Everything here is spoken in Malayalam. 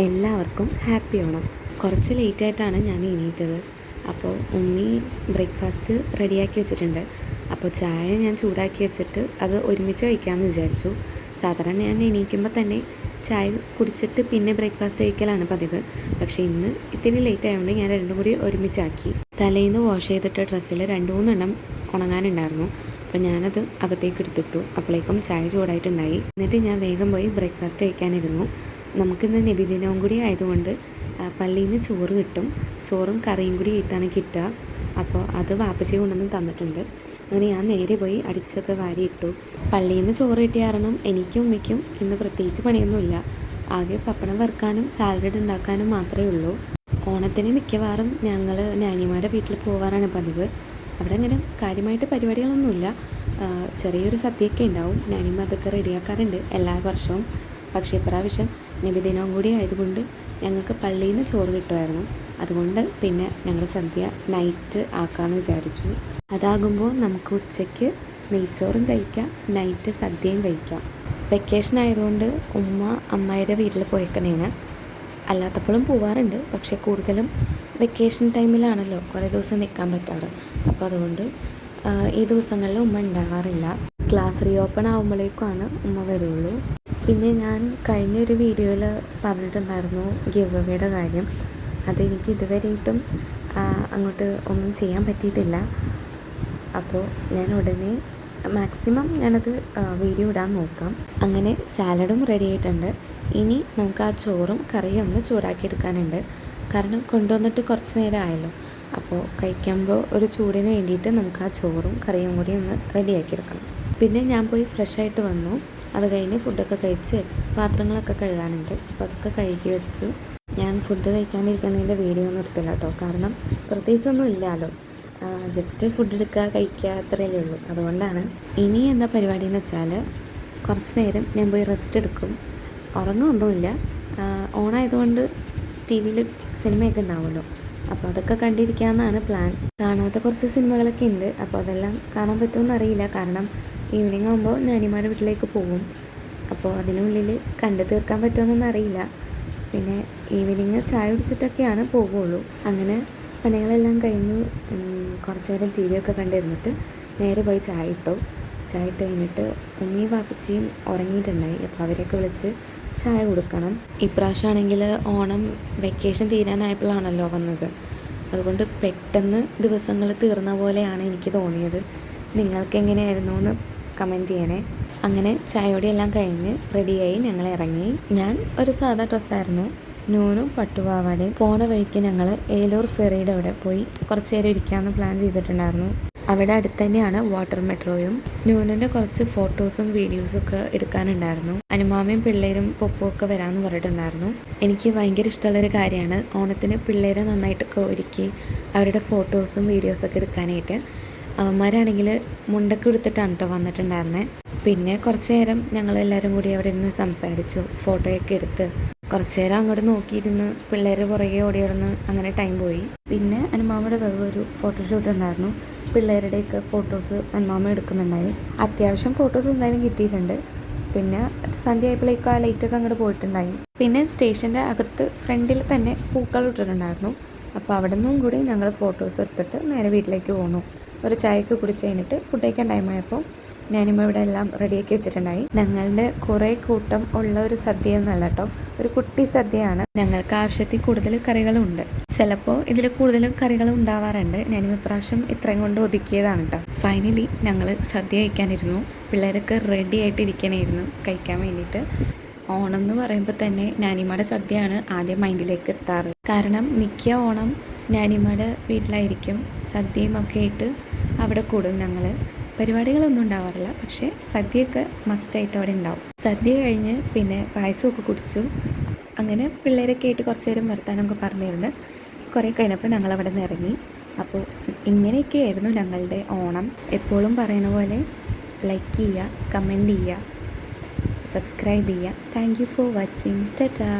എല്ലാവർക്കും ഹാപ്പി ഓണം. കുറച്ച് ലേറ്റായിട്ടാണ് ഞാൻ എണീറ്റത്. അപ്പോൾ ഉമ്മി ബ്രേക്ക്ഫാസ്റ്റ് റെഡിയാക്കി വെച്ചിട്ടുണ്ട്. അപ്പോൾ ചായ ഞാൻ ചൂടാക്കി വെച്ചിട്ട് അത് ഒരുമിച്ച് കഴിക്കാമെന്ന് വിചാരിച്ചു. സാധാരണ ഞാൻ എണീക്കുമ്പോൾ തന്നെ ചായ കുടിച്ചിട്ട് പിന്നെ ബ്രേക്ക്ഫാസ്റ്റ് കഴിക്കലാണ് പതിവ്. പക്ഷേ ഇന്ന് ഇത്തിരി ലേറ്റ് ആയതുകൊണ്ട് ഞാൻ രണ്ടും കൂടി ഒരുമിച്ചാക്കി. തലേന്ന് വാഷ് ചെയ്തിട്ട ഡ്രസ്സിൽ രണ്ട് മൂന്നെണ്ണം ഉണങ്ങാനുണ്ടായിരുന്നു. അപ്പോൾ ഞാനത് അകത്തേക്ക് എടുത്തിട്ടു. അപ്പോഴേക്കും ചായ ചൂടായിട്ടുണ്ടായി. എന്നിട്ട് ഞാൻ വേഗം പോയി ബ്രേക്ക്ഫാസ്റ്റ് കഴിക്കാനിരുന്നു. നമുക്കിന്ന് നബിദിനവും കൂടി ആയതുകൊണ്ട് പള്ളിയിൽ നിന്ന് ചോറ് കിട്ടും. ചോറും കറിയും കൂടി ഇട്ടാണ് കിട്ടുക. അപ്പോൾ അത് വാപ്പച്ചി കൊണ്ടുവന്ന് തന്നിട്ടുണ്ട്. അങ്ങനെ ഞാൻ നേരെ പോയി അടിച്ചൊക്കെ ഇട്ടു. പള്ളിയിൽ നിന്ന് ചോറ് കിട്ടിയ കാരണം എനിക്കും ഉമ്മയ്ക്കും ഇന്ന് പ്രത്യേകിച്ച് പണിയൊന്നുമില്ല. ആകെ പപ്പടം വറുക്കാനും സാലഡ് ഉണ്ടാക്കാനും മാത്രമേ ഉള്ളൂ. ഓണത്തിന് മിക്കവാറും ഞങ്ങൾ നാനിമാരുടെ വീട്ടിൽ പോകാറാണ് പതിവ്. അവിടെ അങ്ങനെ കാര്യമായിട്ട് പരിപാടികളൊന്നുമില്ല. ചെറിയൊരു സദ്യയൊക്കെ ഉണ്ടാവും. നാനിമ അതൊക്കെ റെഡിയാക്കാറുണ്ട് എല്ലാ വർഷവും. പക്ഷേ ഇപ്രാവശ്യം നബിദിനവും കൂടി ആയതുകൊണ്ട് ഞങ്ങൾക്ക് പള്ളിയിൽ നിന്ന് ചോറ് കിട്ടുമായിരുന്നു. അതുകൊണ്ട് പിന്നെ ഞങ്ങൾ സദ്യ നൈറ്റ് ആക്കാമെന്ന് വിചാരിച്ചു. അതാകുമ്പോൾ നമുക്ക് ഉച്ചയ്ക്ക് നെയ്ച്ചോറും കഴിക്കാം നൈറ്റ് സദ്യയും കഴിക്കാം. വെക്കേഷൻ ആയതുകൊണ്ട് ഉമ്മ അമ്മയുടെ വീട്ടിൽ പോയേക്കണേന് അല്ലാത്തപ്പോഴും പോവാറുണ്ട് പക്ഷേ കൂടുതലും വെക്കേഷൻ ടൈമിലാണല്ലോ കുറേ ദിവസം നിൽക്കാൻ പറ്റാറ്. അപ്പോൾ അതുകൊണ്ട് ഈ ദിവസങ്ങളിൽ ഉമ്മ ഉണ്ടാകാറില്ല ക്ലാസ് റീ ഓപ്പൺ ആകുമ്പോഴേക്കുമാണ് ഉമ്മ വരുള്ളൂ. പിന്നെ ഞാൻ കഴിഞ്ഞൊരു വീഡിയോയിൽ പറഞ്ഞിട്ടുണ്ടായിരുന്നു ഗിവ് അവേയുടെ കാര്യം. അതെനിക്ക് ഇതുവരെയായിട്ടും ആ, അങ്ങോട്ട് ഒന്നും ചെയ്യാൻ പറ്റിയിട്ടില്ല. അപ്പോൾ ഞാൻ ഉടനെ മാക്സിമം ഞാനത് വീഡിയോ ഇടാൻ നോക്കാം. അങ്ങനെ സാലഡും റെഡി ആയിട്ടുണ്ട്. ഇനി നമുക്ക് ആ ചോറും കറിയും ഒന്ന് ചൂടാക്കി എടുക്കാനുണ്ട് കാരണം കൊണ്ടുവന്നിട്ട് കുറച്ച് നേരം ആയല്ലോ അപ്പോൾ കഴിക്കുമ്പോൾ ഒരു ചൂടിന് വേണ്ടിയിട്ട് നമുക്ക് ആ ചോറും കറിയും കൂടി ഒന്ന് റെഡിയാക്കി എടുക്കണം പിന്നെ ഞാൻ പോയി ഫ്രഷ് ആയിട്ട് വന്നു. അത് കഴിഞ്ഞ് ഫുഡൊക്കെ കഴിച്ച് പാത്രങ്ങളൊക്കെ കഴുകാനുണ്ട്. അപ്പോൾ അതൊക്കെ കഴുകി വെച്ചു. ഞാൻ ഫുഡ് കഴിക്കാനിരിക്കുന്നതിന്റെ വീഡിയോ ഒന്നും എടുത്തില്ല കേട്ടോ കാരണം പ്രത്യേകിച്ചൊന്നും ഇല്ലല്ലോ ജസ്റ്റ് ഫുഡ് എടുക്കുക കഴിക്കുക അത്രയല്ലേ ഉള്ളൂ. അതുകൊണ്ടാണ്. ഇനി എന്താ പരിപാടി എന്ന് വെച്ചാൽ കുറച്ച് നേരം ഞാൻ പോയി റെസ്റ്റ് എടുക്കും. ഉറങ്ങുമൊന്നുമില്ല ഓണായതുകൊണ്ട് ടി വിയിൽ സിനിമയൊക്കെ ഉണ്ടാവുമല്ലോ. അപ്പോൾ അതൊക്കെ കണ്ടിരിക്കാമെന്നാണ് പ്ലാൻ കാണാത്ത കുറച്ച് സിനിമകളൊക്കെ ഉണ്ട് അപ്പോൾ അതെല്ലാം കാണാൻ പറ്റുമെന്ന് അറിയില്ല. കാരണം ഈവനിങ് ആകുമ്പോൾ നാനിമാരുടെ വീട്ടിലേക്ക് പോകും. അപ്പോൾ അതിനുള്ളിൽ കണ്ടു തീർക്കാൻ പറ്റുമെന്നൊന്നും അറിയില്ല. പിന്നെ ഈവനിങ് ചായ കുടിച്ചിട്ടൊക്കെയാണ് പോകുള്ളൂ അങ്ങനെ പണികളെല്ലാം കഴിഞ്ഞു. കുറച്ച് നേരം ടി വി ഒക്കെ കണ്ടിരുന്നിട്ട് നേരെ പോയി ചായ ഇട്ടു. ചായ ഇട്ട് കഴിഞ്ഞിട്ട് ഉമ്മയും വാപ്പച്ചിയും ഉറങ്ങിയിട്ടുണ്ടായി. അപ്പോൾ അവരെയൊക്കെ വിളിച്ച് ചായ കൊടുക്കണം. ഇപ്രാവശ്യമാണെങ്കിൽ ഓണം വെക്കേഷൻ തീരാനായപ്പോഴാണല്ലോ വന്നത്. അതുകൊണ്ട് പെട്ടെന്ന് ദിവസങ്ങൾ തീർന്ന പോലെയാണ് എനിക്ക് തോന്നിയത്. നിങ്ങൾക്ക് എങ്ങനെയായിരുന്നു എന്ന് കമന്റ് ചെയ്യണേ. അങ്ങനെ ചായയോടെ എല്ലാം കഴിഞ്ഞ് റെഡിയായി ഞങ്ങൾ ഇറങ്ങി. ഞാൻ ഒരു സാധാ ഡ്രസ്സായിരുന്നു നൂനും പട്ടുപാവാടയും. പോണ വഴിക്ക് ഞങ്ങൾ ഏലൂർ ഫെറിയുടെ അവിടെ പോയി കുറച്ച് നേരം ഇരിക്കാമെന്ന് പ്ലാൻ ചെയ്തിട്ടുണ്ടായിരുന്നു. അവിടെ അടുത്ത് തന്നെയാണ് വാട്ടർ മെട്രോയും. ന്യൂനന്റെ കുറച്ച് ഫോട്ടോസും വീഡിയോസും ഒക്കെ എടുക്കാനുണ്ടായിരുന്നു. അനുമാമയും പിള്ളേരും പൊപ്പും ഒക്കെ വരാമെന്ന് പറഞ്ഞിട്ടുണ്ടായിരുന്നു. എനിക്ക് ഭയങ്കര ഇഷ്ടമുള്ളൊരു കാര്യമാണ് ഓണത്തിന് പിള്ളേരെ നന്നായിട്ടൊക്കെ ഒരുക്കി അവരുടെ ഫോട്ടോസും വീഡിയോസൊക്കെ എടുക്കാനായിട്ട്. അവന്മാരാണെങ്കിൽ മുണ്ടൊക്കെ എടുത്തിട്ടാണ് കേട്ടോ വന്നിട്ടുണ്ടായിരുന്നത് പിന്നെ കുറച്ച് നേരം ഞങ്ങളെല്ലാവരും കൂടി അവിടെ ഇരുന്ന് സംസാരിച്ചു ഫോട്ടോയൊക്കെ എടുത്ത്. കുറച്ച് നേരം അങ്ങോട്ട് നോക്കിയിരുന്ന് പിള്ളേർ പുറകെ ഓടി നടന്ന് അങ്ങനെ ടൈം പോയി. പിന്നെ അനുമാമയുടെ വേറെ ഒരു ഫോട്ടോഷൂട്ട് ഉണ്ടായിരുന്നു. പിള്ളേരുടെയൊക്കെ ഫോട്ടോസ് അനുമാമ എടുക്കുന്നുണ്ടായി. അത്യാവശ്യം ഫോട്ടോസ് എന്തായാലും കിട്ടിയിട്ടുണ്ട്. പിന്നെ സന്ധ്യ ആയപ്പോഴേക്കും ആ ലൈറ്റൊക്കെ അങ്ങോട്ട് പോയിട്ടുണ്ടായി. പിന്നെ സ്റ്റേഷന്റെ അകത്ത് ഫ്രണ്ടിൽ തന്നെ പൂക്കൾ ഇട്ടിട്ടുണ്ടായിരുന്നു. അപ്പോൾ അവിടെ നിന്നും കൂടി ഞങ്ങൾ ഫോട്ടോസ് എടുത്തിട്ട് നേരെ വീട്ടിലേക്ക് പോന്നു. ഒരു ചായയൊക്കെ കുടിച്ച് കഴിഞ്ഞിട്ട് ഫുഡ് കഴിക്കാൻ ടൈമായപ്പോൾ ഞാനിപ്പോൾ ഇവിടെ എല്ലാം റെഡിയാക്കി വെച്ചിട്ടുണ്ടായി. ഞങ്ങളുടെ കുറെ കൂട്ടം ഉള്ള ഒരു സദ്യയൊന്നുമല്ല കേട്ടോ ഒരു കുട്ടി സദ്യയാണ്. ഞങ്ങൾക്ക് ആവശ്യത്തിൽ കൂടുതൽ കറികളുണ്ട്. ചിലപ്പോൾ ഇതിൽ കൂടുതലും കറികൾ ഉണ്ടാവാറുണ്ട്. ഞാനിപ്പോൾ ഇപ്രാവശ്യം ഇത്രയും കൊണ്ട് ഒതുക്കിയതാണ് കേട്ടോ. ഫൈനലി ഞങ്ങൾ സദ്യ കഴിക്കാനിരുന്നു. പിള്ളേരൊക്കെ റെഡി ആയിട്ട് ഇരിക്കണമായിരുന്നു കഴിക്കാൻ വേണ്ടിയിട്ട്. ഓണം എന്ന് പറയുമ്പോൾ തന്നെ ഞാനിമ്മയുടെ സദ്യയാണ് ആദ്യം മൈൻഡിലേക്ക് എത്താറ്. കാരണം മിക്ക ഓണം ഞാനിമ്മയുടെ വീട്ടിലായിരിക്കും സദ്യയും ഒക്കെ ആയിട്ട് അവിടെ കൂടും ഞങ്ങൾ പരിപാടികളൊന്നും ഉണ്ടാവാറില്ല. പക്ഷേ സദ്യയൊക്കെ മസ്റ്റായിട്ട് അവിടെ ഉണ്ടാവും. സദ്യ കഴിഞ്ഞ് പിന്നെ പായസമൊക്കെ കുടിച്ചു അങ്ങനെ പിള്ളേരൊക്കെ ആയിട്ട് കുറച്ച് നേരം വർത്താനമൊക്കെ പറഞ്ഞിരുന്ന് കുറേ കഴിഞ്ഞപ്പോൾ ഞങ്ങൾ അവിടെ നിന്ന് ഇറങ്ങി. അപ്പോൾ ഇങ്ങനെയൊക്കെയായിരുന്നു ഞങ്ങളുടെ ഓണം. എപ്പോഴും പറയുന്ന പോലെ ലൈക്ക് ചെയ്യുക കമന്റ് ചെയ്യുക സബ്സ്ക്രൈബ് ചെയ്യുക. Thank you for watching tata